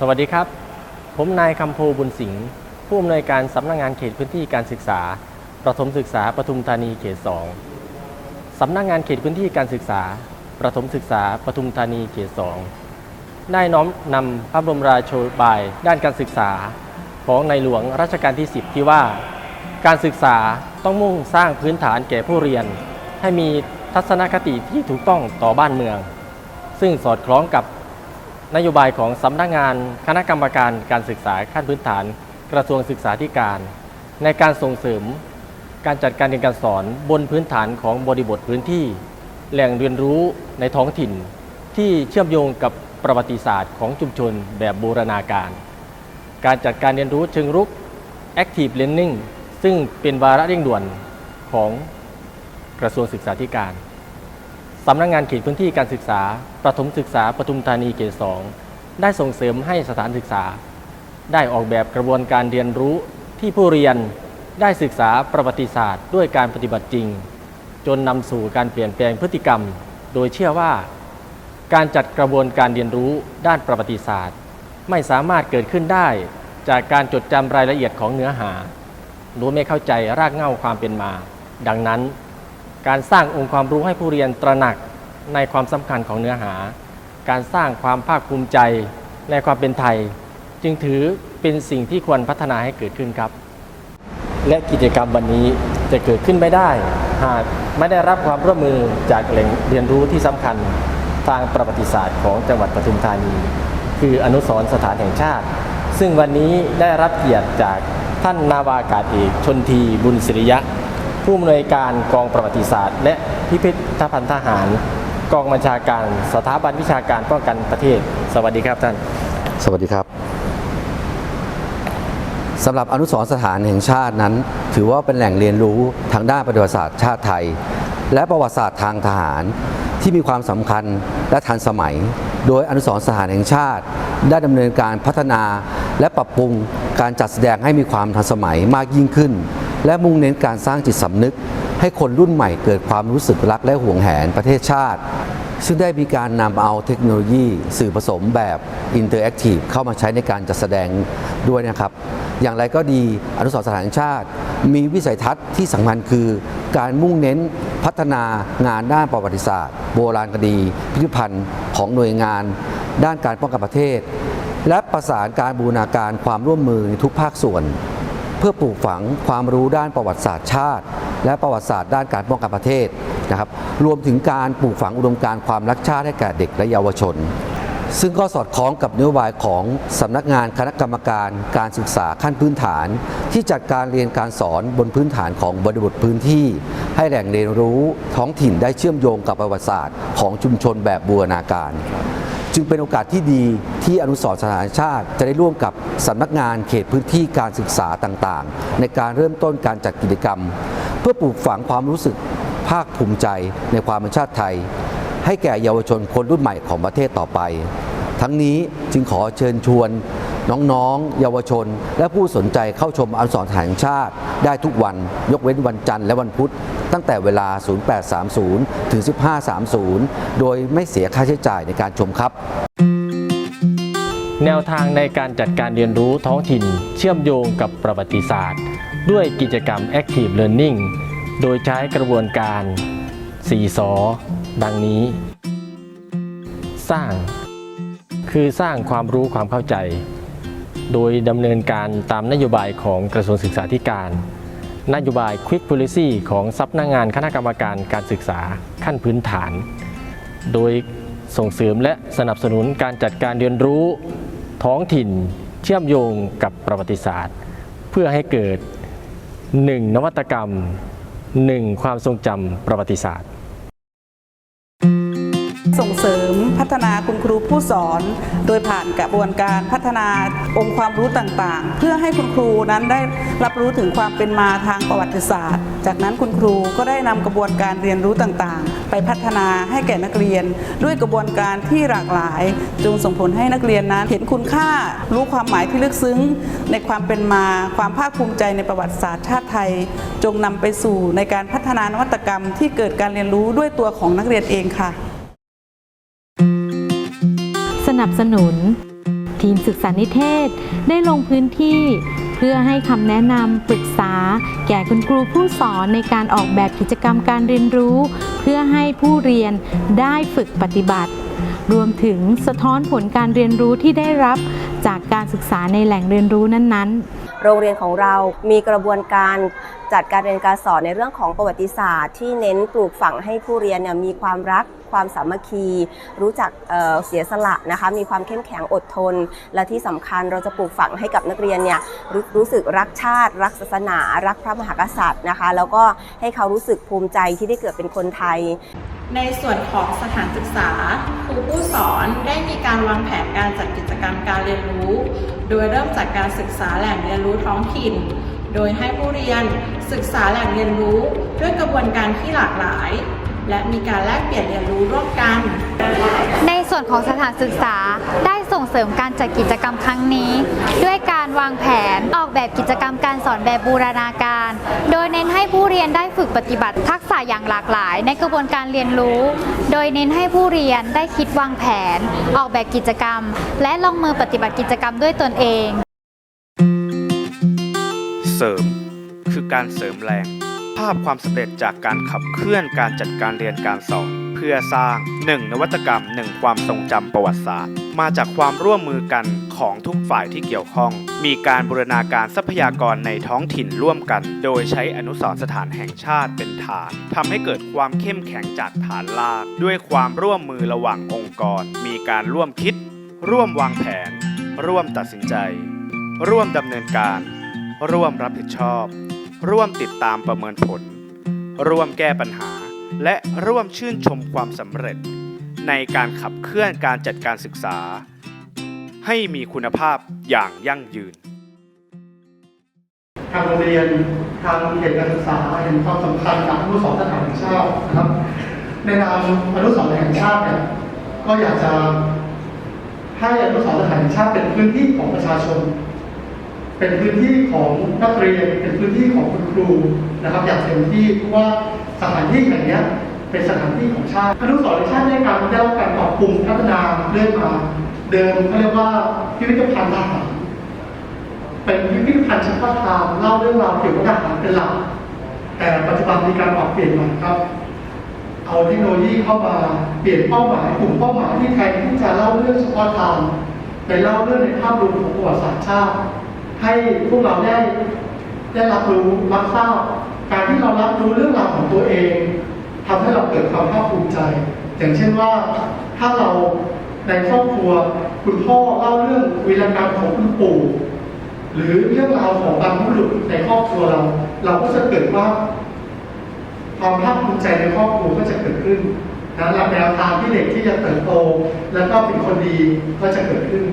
สวัสดีครับ ผมนายคำโพบุญสิงห์ผู้อำนวยการสำนักงงานเขตพื้นที่การศึกษา ประถมศึกษาปทุมธานีเขต 2 สำนักงานเขตพื้นที่การศึกษา ประถมศึกษาปทุมธานีเขต 2 ได้น้อมนำพระบรมราโชบายด้านการศึกษา ของในหลวงรัชกาลที่ 10 ที่ว่า การศึกษาต้องมุ่งสร้างพื้นฐานแก่ผู้เรียน ให้มีทัศนคติที่ถูกต้องต่อบ้านเมือง ซึ่งสอดคล้องกับ นโยบายของสำนักงานคณะกรรมการการศึกษาขั้นพื้นฐาน กระทรวงศึกษาธิการ ในการส่งเสริม การจัดการเรียนการสอนบนพื้นฐานของบริบทพื้นที่ แหล่งเรียนรู้ในท้องถิ่น ที่เชื่อมโยงกับประวัติศาสตร์ของชุมชนแบบบูรณาการ การจัดการเรียนรู้เชิงรุก Active Learning ซึ่งเป็นวาระเร่งด่วนของกระทรวงศึกษาธิการ สำนักงงานเขตพื้นที่การศึกษา ประถมศึกษาปทุมธานีเขตสองได้ส่งเสริมให้สถานศึกษา ได้ออกแบบกระบวนการเรียนรู้ที่ผู้เรียนได้ศึกษาประวัติศาสตร์ ด้วยการปฏิบัติจริง จนนำสู่การเปลี่ยนแปลงพฤติกรรม โดยเชื่อว่า การจัดกระบวนการเรียนรู้ด้านประวัติศาสตร์ ไม่สามารถเกิดขึ้นได้ จากการจดจำรายละเอียดของเนื้อหาโดยไม่เข้าใจรากเหง้าความเป็นมา ดังนั้น การสร้างองค์ความรู้ให้ผู้เรียนตระหนักในความสำคัญของเนื้อหา การสร้างความภาคภูมิใจในความเป็นไทย จึงถือเป็นสิ่งที่ควรพัฒนาให้เกิดขึ้นครับ และกิจกรรมวันนี้จะเกิดขึ้นไม่ได้ หากไม่ได้รับความร่วมมือจากแหล่งเรียนรู้ที่สำคัญทางประวัติศาสตร์ของจังหวัดปทุมธานี คืออนุสรณ์สถานแห่งชาติ ซึ่งวันนี้ได้รับเกียรติจากท่านนาวากาศเอกชนทีบุญศิริยะ ผู้อำนวยการกองประวัติศาสตร์ และพิพิธภัณฑ์ทหาร กองบัญชาการสถาบันวิชาการป้องกันประเทศ สวัสดีครับท่าน สวัสดีครับสำหรับอนุสรสถานแห่งชาตินั้น ถือว่าเป็นแหล่งเรียนรู้ทางด้านประวัติศาสตร์ชาติไทย และประวัติศาสตร์ทางทหาร ที่มีความสำคัญและทันสมัย โดยอนุสรสถานแห่งชาติ ได้ดำเนินการพัฒนาและปรับปรุงการจัดแสดงให้มีความทันสมัยมากยิ่งขึ้น และมุ่งเน้นการสร้างจิตสำนึก ให้คนรุ่นใหม่เกิดความรู้สึกรักและห่วงแหนประเทศชาติ ซึ่งได้มีการนำเอาเทคโนโลยีสื่อผสมแบบอินเตอร์แอคทีฟเข้ามาใช้ในการจัดแสดงด้วยนะครับ อย่างไรก็ดีอนุสรสถานชาติ มีวิสัยทัศน์ที่สำคัญคือการมุ่งเน้นพัฒนางานด้านประวัติศาสตร์ โบราณคดี พิพิธภัณฑ์ของหน่วยงาน ด้านการป้องกันประเทศ และประสานการบูรณาการความร่วมมือในทุกภาคส่วน เพื่อปลูกฝังความรู้ด้านประวัติศาสตร์ชาติ และประวัติศาสตร์ด้านการป้องกันประเทศนะครับรวมถึงการปลูกฝังอุดมการณ์ความรักชาติให้แก่เด็กและเยาวชน ซึ่งก็สอดคล้องกับนโยบายของสำนักงานคณะกรรมการการศึกษาขั้นพื้นฐาน ที่จัดการเรียนการสอนบนพื้นฐานของบริบทพื้นที่ ให้แหล่งเรียนรู้ท้องถิ่นได้เชื่อมโยงกับประวัติศาสตร์ของชุมชนแบบบูรณาการ จึงเป็นโอกาสที่ดีที่อนุสรสถานชาติจะได้ร่วมกับสำนักงานเขตพื้นที่การศึกษาต่างๆ ในการเริ่มต้นการจัดกิจกรรม เพื่อปลูกฝังความรู้สึกภาคภูมิใจในความเป็นชาติไทย ให้แก่เยาวชนคนรุ่นใหม่ของประเทศต่อไป ทั้งนี้จึงขอเชิญชวน น้องๆ เยาวชน และผู้สนใจเข้าชมอนุสรณ์แห่งชาติ ได้ทุกวันยกเว้นวันจันทร์และวันพุธ ตั้งแต่เวลา 0830 ถึง 1530 โดยไม่เสียค่าใช้จ่ายในการชมครับ แนวทางในการจัดการเรียนรู้ท้องถิ่น เชื่อมโยงกับประวัติศาสตร์ ด้วยกิจกรรม Active Learning โดยใช้กระบวนการ 4 สอ ดังนี้ สร้าง คือสร้างความรู้ความเข้าใจ โดยดำเนินการตามนโยบายของกระทรวงศึกษาธิการ นโยบาย Quick Policy ของสำนักงงานคณะกรรมการการศึกษาขั้นพื้นฐาน โดยส่งเสริมและสนับสนุนการจัดการเรียนรู้ท้องถิ่นเชื่อมโยงกับประวัติศาสตร์ เพื่อให้เกิด 1. นวัตกรรม 1. ความทรงจำประวัติศาสตร์ ส่งเสริมพัฒนาคุณครูผู้สอน โดยผ่านกระบวนการพัฒนาองค์ความรู้ต่างๆ เพื่อให้คุณครูนั้นได้รับรู้ถึงความเป็นมาทางประวัติศาสตร์ จากนั้นคุณครูก็ได้นำกระบวนการเรียนรู้ต่างๆ ไปพัฒนาให้แก่นักเรียน ด้วยกระบวนการที่หลากหลาย จึงส่งผลให้นักเรียนนั้น เห็นคุณค่ารู้ความหมายที่ลึกซึ้ง ในความเป็นมาความภาคภูมิใจในประวัติศาสตร์ชาติไทย จงนำไปสู่ในการพัฒนานวัตกรรมที่เกิดการเรียนรู้ด้วยตัวของนักเรียนเองค่ะ นับสนุน ทีมศึกษานิเทศได้ลงพื้นที่ เพื่อให้คำแนะนำปรึกษา แก่คุณครูผู้สอนในการออกแบบกิจกรรมการเรียนรู้ เพื่อให้ผู้เรียนได้ฝึกปฏิบัติ รวมถึงสะท้อนผลการเรียนรู้ที่ได้รับจากการศึกษาในแหล่งเรียนรู้นั้นๆ โรงเรียนของเรามีกระบวนการจัดการเรียนการสอนในเรื่องของประวัติศาสตร์ ที่เน้นปลูกฝังให้ผู้เรียนเนี่ยมีความรักความสามัคคี รู้จักเเสียสละนะคะมีความเข้มแข็งอดทน และที่สำคัญเราจะปลูกฝังให้กับนักเรียนเนี่ยรรู้สึกรักชาติ รักศาสนา รักพระมหากษัตริย์นะคะ แล้วก็ให้เขารู้สึกภูมิใจที่ได้เกิดเป็นคนไทย ในส่วนของสถานศึกษาครูผู้สอนได้มีการวางแผนการจัดกิจกรรมการเรียนรู้ โดยเริ่มจากการศึกษาแหล่งเรียนรู้ท้องถิ่น โดยให้ผู้เรียนศึกษาแหล่งเรียนรู้ด้วยกระบวนการที่หลากหลาย และมีการแลกเปลี่ยนเรียนรู้ร่วมกัน ในส่วนของสถานศึกษาได้ส่งเสริมการจัดกิจกรรมครั้งนี้ ด้วยการวางแผนออกแบบกิจกรรมการสอนแบบบูรณาการ โดยเน้นให้ผู้เรียนได้ฝึกปฏิบัติทักษะอย่างหลากหลาย ในกระบวนการเรียนรู้ โดยเน้นให้ผู้เรียนได้คิดวางแผน ออกแบบกิจกรรม และลงมือปฏิบัติกิจกรรมด้วยตนเอง ริม คือการเสริมแรง ภาพความสำเร็จจากการขับเคลื่อนการจัดการเรียนการสอนเพื่อสร้าง 1. นวัตกรรม 1. ความทรงจำประวัติศาสตร์ มาจากความร่วมมือกันของทุกฝ่ายที่เกี่ยวข้อง มีการบูรณาการทรัพยากรในท้องถิ่นร่วมกัน โดยใช้อนุสรณ์สถานแห่งชาติเป็นฐานทำให้เกิดความเข้มแข็งจากฐานราก ด้วยความร่วมมือระหว่างองค์กร มีการร่วมคิด ร่วมวางแผน ร่วมตัดสินใจ ร่วมดำเนินการ ร่วมรับผิดชอบ ร่วมติดตามประเมินผล ร่วมแก้ปัญหา และร่วมชื่นชมความสำเร็จ ในการขับเคลื่อนการจัดการศึกษา ให้มีคุณภาพอย่างยั่งยืน ทางโรงเรียนทางเขตการศึกษาเห็นความสำคัญกับอนุสรณ์สถานแห่งชาตินะครับ ในนามอนุสรณ์แห่งชาติเนี่ยก็อยากจะให้อนุสรณ์สถานแห่งชาติเป็นพื้นที่ของประชาชน เป็นพื้นที่ของนักเรียน เป็นพื้นที่ของคุณครูนะครับ อย่างเต็มที่เพราะว่าสถานที่แห่งนี้เป็นสถานที่ของชาติอนุสรณ์ชาติได้การได้รับการปรับปรุงพัฒนาเรื่อยมาเดิมเขาเรียกว่าพิพิธภัณฑ์ทหารเป็นพิพิธภัณฑ์เฉพาะทางเล่าเรื่องราวเกี่ยวกับทหารเป็นหลักแต่ปัจจุบันมีการปรับเปลี่ยนใหม่ครับเอาเทคโนโลยีเข้ามาเปลี่ยนเป้าหมายกลุ่มเป้าหมายที่แทนที่จะเล่าเรื่องเฉพาะทางไปเล่าเรื่องในภาพรวมของประวัติศาสตร์ชาติ ให้พวกเราได้ได้รับรู้รับทราบการที่เรารับรู้เรื่องราวของตัวเองทำให้เราเกิดความภาคภูมิใจ อย่างเช่นว่าถ้าเราในครอบครัวคุณพ่อเล่าเรื่องวีรกรรมของคุณปู่หรือเรื่องราวของบรรพบุรุษในครอบครัวเรา เราก็จะเกิดว่า ความภาคภูมิใจในครอบครัวก็จะเกิดขึ้นนะหลักแนวทางที่เด็กที่จะเติบโต แล้วก็เป็นคนดีก็จะเกิดขึ้น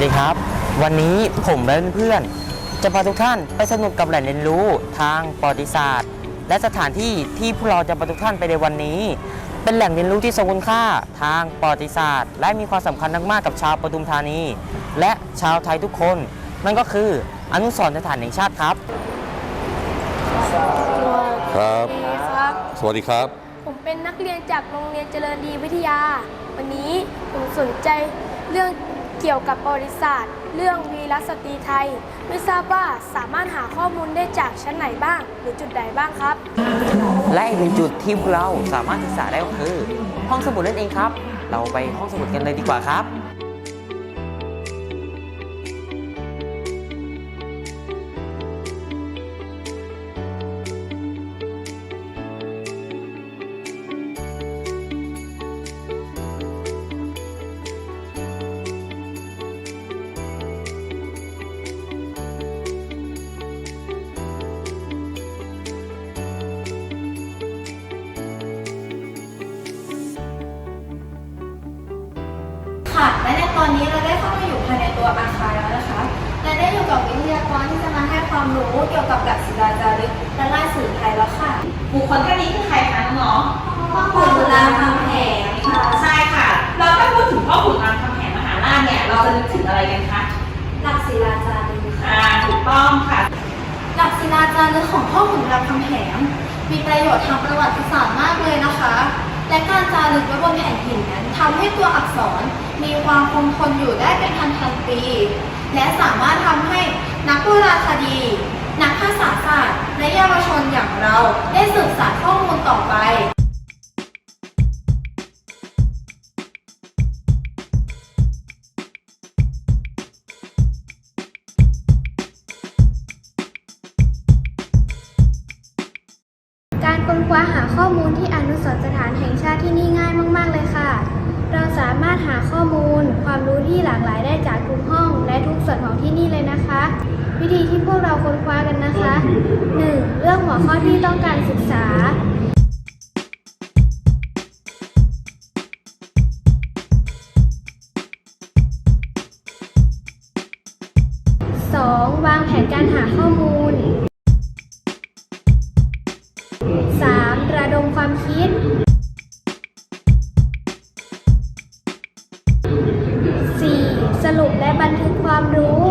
สวัสดีครับ วันนี้ผมและเพื่อนๆจะพาทุกท่านไปสนุกกับแหล่งเรียนรู้ทางประวัติศาสตร์ และสถานที่ที่พวกเราจะพาทุกท่านไปในวันนี้ เป็นแหล่งเรียนรู้ที่ทรงคุณค่าทางประวัติศาสตร์ และมีความสำคัญมากๆกับชาวปทุมธานี และชาวไทยทุกคน นั่นก็คืออนุสรณ์สถานแห่งชาติครับครับ ครับ สวัสดีครับ ผมเป็นนักเรียนจากโรงเรียนเจริญดีวิทยา วันนี้ผมสนใจเรื่อง เกี่ยวกับบริษัทเรื่องวีรสตรีไทย ไม่ทราบว่าสามารถหาข้อมูลได้จากชั้นไหนบ้าง หรือจุดใดบ้างครับ และอีกหนึ่งจุดที่พวกเราสามารถศึกษาได้ก็คือ ห้องสมุดนั่นเองครับ เราไปห้องสมุดกันเลยดีกว่าครับ นตอนนี้เราได้เข้ามาอยู่ภายในตัวอาคารแล้วนะคะ และได้อยู่กับวิทยากรที่จะมาให้ความรู้เกี่ยวกับหลักศิลาจารึกและลายสื่อไทยแล้วค่ะบุคคลท่านนี้คือใครคะน้องพ่อขุนรามคำแหงค่ะใช่ค่ะ เราถ้าพูดถึงพ่อขุนรามคำแหงมหาราชเนี่ย เราจะนึกถึงอะไรกันคะ หลักศิลาจารึกค่ะอ่าถูกต้องค่ะ หลักศิลาจารึกของพ่อขุนรามคำแหงมีประโยชน์ทางประวัติศาสตร์มากเลยนะคะ และการจารึกไว้บนแผ่นหินนั้นทำให้ตัวอักษร มีความคงทนอยู่ได้เป็นพันๆปี และสามารถทำให้นักโบราณคดี นักภาษาศาสตร์ และเยาวชนอย่างเราได้ หลากหลายได้จากทุกห้องและทุกส่วนของที่นี่เลยนะคะ วิธีที่พวกเราค้นคว้ากันนะคะ 1. เรื่องหัวข้อที่ต้องการศึกษา 2. วางแผนการหาข้อมูล 3. ระดมความคิด และบันทึกความรู้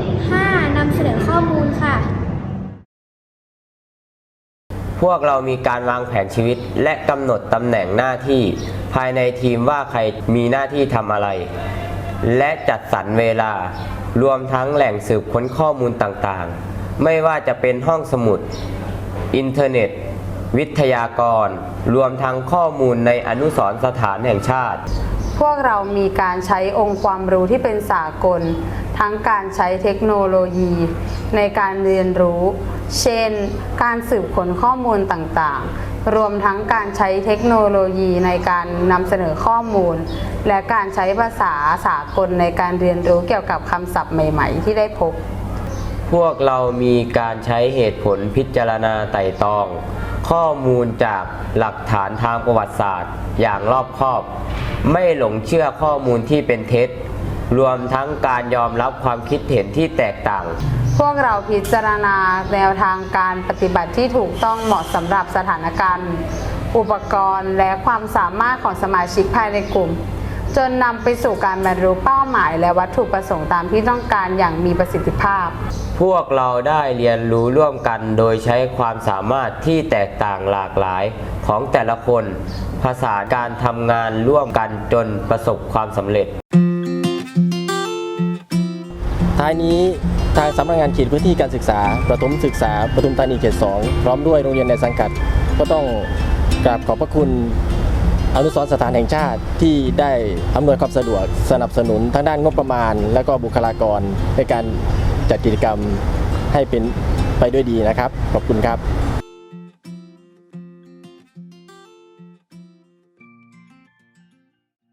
5. นำเสนอข้อมูลค่ะ พวกเรามีการวางแผนชีวิต และกำหนดตำแหน่งหน้าที่ ภายในทีมว่าใครมีหน้าที่ทำอะไร และจัดสรรเวลา รวมทั้งแหล่งสืบค้นข้อมูลต่างๆ ไม่ว่าจะเป็นห้องสมุด อินเทอร์เน็ต วิทยากร รวมทั้งข้อมูลในอนุสรณ์สถานแห่งชาติ พวกเรามีการใช้องค์ความรู้ที่เป็นสากล ทั้งการใช้เทคโนโลยี ในการเรียนรู้ เช่น การสืบค้นข้อมูลต่างๆ รวมทั้งการใช้เทคโนโลยีในการนำเสนอข้อมูล และการใช้ภาษาสากลในการเรียนรู้เกี่ยวกับคำศัพท์ใหม่ ๆ ที่ได้พบ พวกเรามีการใช้เหตุผลพิจารณาไต่ตอง ข้อมูลจากหลักฐานทางประวัติศาสตร์ อย่างรอบคอบ ไม่หลงเชื่อข้อมูลที่เป็นเท็จ รวมทั้งการยอมรับความคิดเห็นที่แตกต่าง พวกเราพิจารณาแนวทางการปฏิบัติที่ถูกต้องเหมาะสำหรับสถานการณ์ อุปกรณ์และความสามารถของสมาชิกภายในกลุ่ม จนนำไปสู่การบรรลุเป้าหมายและวัตถุประสงค์ตามที่ต้องการอย่างมีประสิทธิภาพ พวกเราได้เรียนรู้ร่วมกันโดยใช้ความสามารถที่แตกต่างหลากหลายของแต่ละคนภาษานการทำงานร่วมกันจนประสบความสำเร็จ ท้ายนี้ทางสำนักงานเขตพื้นที่การศึกษา ประถมศึกษาปทุมธานีเขต 2 พร้อมด้วยโรงเรียนในสังกัด ก็ต้องกราบขอบพระคุณ อนุสรณ์สถานแห่งชาติที่ได้อำนวยความสะดวกสนับสนุนทั้งด้านงบประมาณ และก็บุคลากรในการจัดกิจกรรมให้เป็นไปด้วยดีนะครับ ขอบคุณครับ